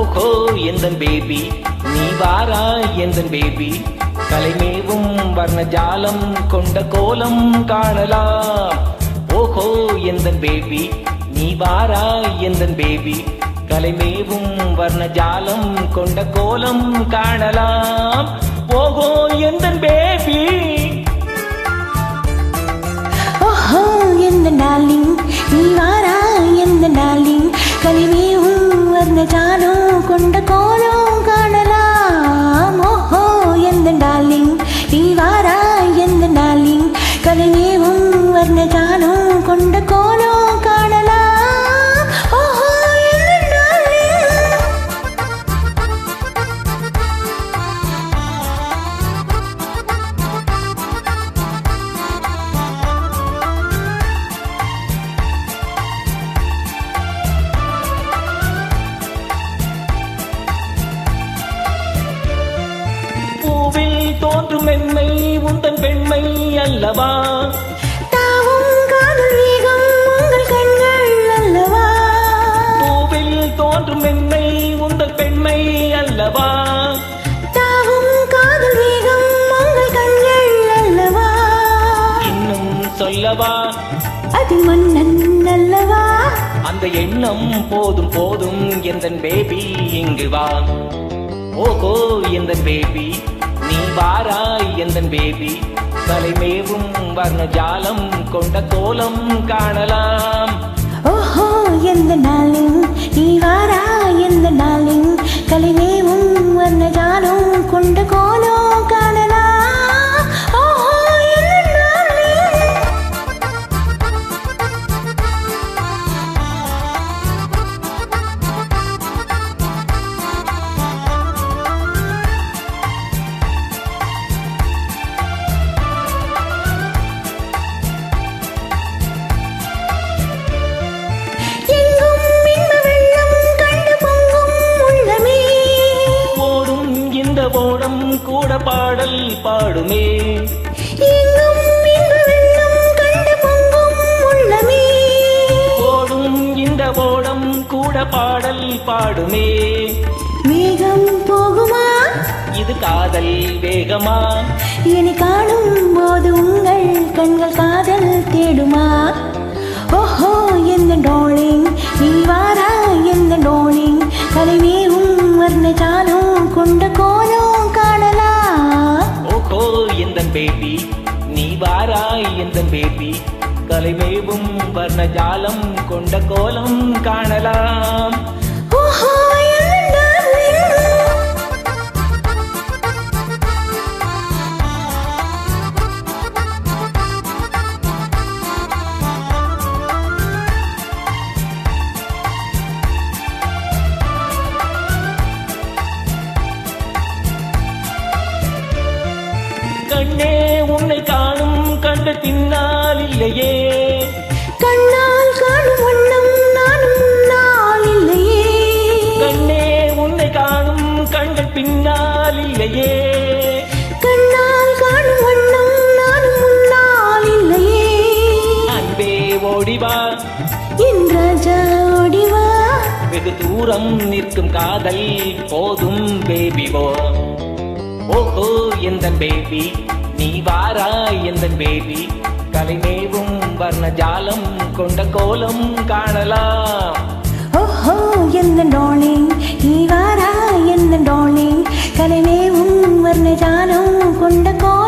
ஓஹோ எந்தன் பேபி? நீ வாரா எந்தன் பேபி? கலைமேவும் வர்ணஜாலம் கொண்ட கோலம் காணலாம். ஓஹோ எந்தன் பேபி? நீ வாரா எந்தன் பேபி? கலைமேவும் வர்ணஜாலம் கொண்ட கோலம் காணலாம். ஓஹோ எந்த தோன்றும் மென்மை உந்தன் பெண்மை அல்லவா? காதல் உங்கள் தோன்றும் மென்மை உந்தன் பெண்மை அல்லவா? தாவும் காதல் வேகம் உங்கள் கண்கள் அல்லவா? இன்னும் சொல்லவா? அது மன்னன் அல்லவா? அந்த எண்ணம் போதும் போதும் எந்தன் பேபி இங்கு வா. ஓஹோ எந்தன் பேபி நீ வாராய் எந்தன் பேபி? தலைமேவும் வர்ண ஜாலம் கொண்ட கோலம் காணலாம். ஓஹோ எந்த நாளில் நீ வாரா கூட பாடல் பாடுமே. ஓடும் இந்த ஓடம் கூட பாடல் பாடுமே. வேகம் போகுமா? இது காதல் வேகமா? என்னை காணும் போது உங்கள் கண்கள் காதல் தேடுமா? ஓஹோ எந்த டோலிங் நீ வாரா எந்த டோலிங்? கலைவேவும் வர்ண ஜாலம் கொண்ட கோலம். காணலாம் ஓஹோ எந்தன் பேபி? நீ வாராய் எந்தன் பேபி? கலைமேவும் வர்ணஜாலம் கொண்ட கோலம் காணலாம். கண்ணே உன்னை காணும் கண்டு பின்னால் இல்லையே. கண்ணால் காணும் வண்ணம் நானும் முன்னால் இல்லையே. கண்ணே உன்னை காணும் கண்கள் பின்னால் இல்லையே. கண்ணால் காணும் வண்ணம் நானும் முன்னால் இல்லையே. அன்பே ஓடிவா என் ராஜா ஓடிவா வெகு தூரம் நிற்கும் காதல் போதும். ஓ எந்தன் பேபி நீ வாராய் எந்தன் பேபி கலைமேவும் வர்ணஜாலம் கொண்ட கோலம் காணலாம். ஓஹோ எந்த டார்லிங் நீ வாராய் எந்த டார்லிங் கலைமேவும் வர்ணஜாலம் கொண்ட கோலம்